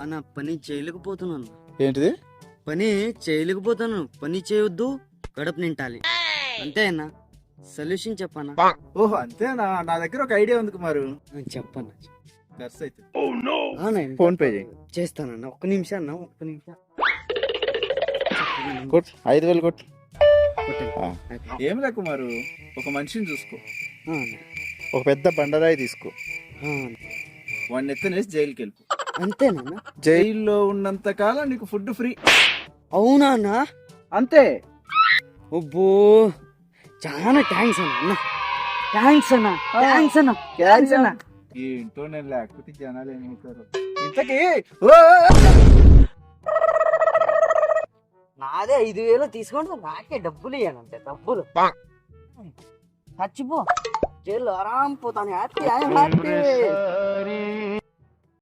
అన్న పని చేయలేకపోతున్నాను ఏంటిది? పని చేయలేకపోతాను పని చేయొద్దు కడుపు నింటాలి అంతే అన్న. సొల్యూషన్ చెప్పన్నా ఓహో అంతేనా? నా దగ్గర ఒక ఐడియా ఉంది కుమారు. చెప్పన్న ఖర్చు అయితే. ఫోన్ పే చేస్తానన్న ఒక్క నిమిషం అన్న ఒక్క నిమిషం. కొట్టు. ఐదు వేలు కొట్టు. ఏం లే కుమారు? ఒక మనిషిని చూసుకో. ఒక పెద్ద బండరాయి తీసుకో. వాడిని ఎత్తనేసి జైలుకి వెళ్ళిపో అంతేనా? జైల్లో ఉన్నంత కాలం నీకు ఫుడ్ ఫ్రీ. అవునా అన్న అంతే. అబ్బో చాలా థ్యాంక్స్ అన్న అన్న. థ్యాంక్స్ అన్న థ్యాంక్స్ అన్న. థ్యాంక్స్ అన్న. ఏంటో నేను లేకపోతే జనాలు ఏమవుతారు ఇంతకీ? ఓ! నాదే ఐదు వేలు తీసుకుంటే నాకే డబ్బులు ఇయ్యానంతే డబ్బులు. చచ్చిపో. జైలు ఆరాం పోతాను. Happy happy